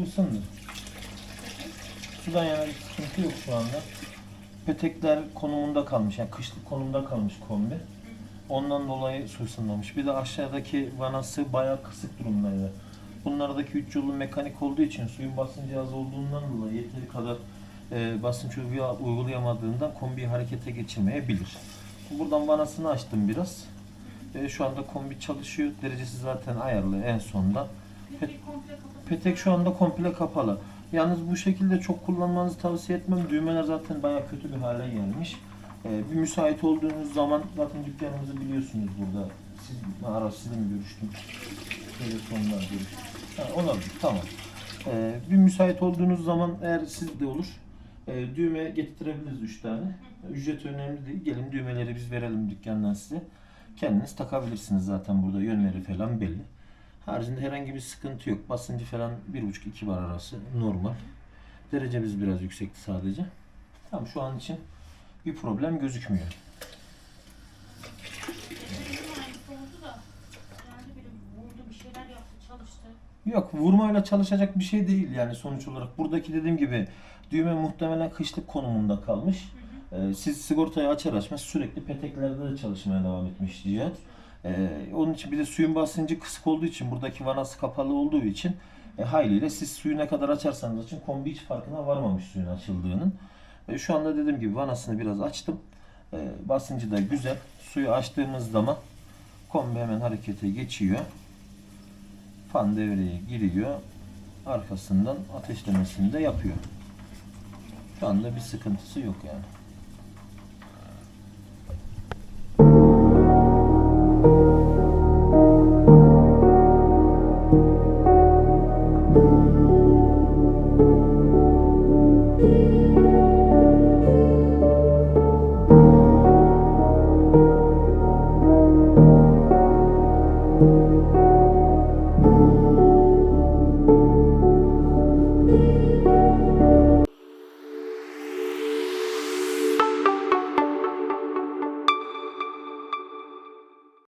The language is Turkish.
ısındı. Sudan yana bir sıkıntı yok şu anda. Petekler konumunda kalmış. Yani kışlık konumda kalmış kombi. Ondan dolayı su ısınmamış. Bir de aşağıdaki vanası bayağı kısık durumdaydı. Bunlardaki üç yolu mekanik olduğu için suyun basıncı az olduğundan dolayı yeteri kadar e, basınç uygula- uygulayamadığından kombiyi harekete geçirmeyebilir. Buradan vanasını açtım biraz. E, şu anda kombi çalışıyor. Derecesi zaten ayarlı en sonda. Petek şu anda komple kapalı. Yalnız bu şekilde çok kullanmanızı tavsiye etmem. Düğmeler zaten bayağı kötü bir hale gelmiş. Ee, bir müsait olduğunuz zaman zaten dükkanımızı biliyorsunuz burada. Siz ara sizle mi görüştüm? Telefonla görüştüm. Ha, olabilir tamam. Ee, bir müsait olduğunuz zaman eğer sizde olur e, düğme getirebiliriz 3 tane. Ücret önemli değil. Gelin düğmeleri biz verelim dükkandan size. Kendiniz takabilirsiniz zaten burada yönleri falan belli. Haricinde herhangi bir sıkıntı yok. Basıncı falan 1.5-2 bar arası normal. Derecemiz biraz yüksekti sadece. Tamam şu an için bir problem gözükmüyor. Yok vurmayla çalışacak bir şey değil yani sonuç olarak. Buradaki dediğim gibi düğme muhtemelen kışlık konumunda kalmış. Ee, siz sigortayı açar açmaz sürekli peteklerde de çalışmaya devam etmiş Cihat. Ee, onun için bir de suyun basıncı kısık olduğu için buradaki vanası kapalı olduğu için e, haliyle siz suyu ne kadar açarsanız açın kombi hiç farkına varmamış suyun açıldığının. E, şu anda dediğim gibi vanasını biraz açtım. E, basıncı da güzel. Suyu açtığımız zaman kombi hemen harekete geçiyor. Fan devreye giriyor. Arkasından ateşlemesini de yapıyor. Şu anda bir sıkıntısı yok yani.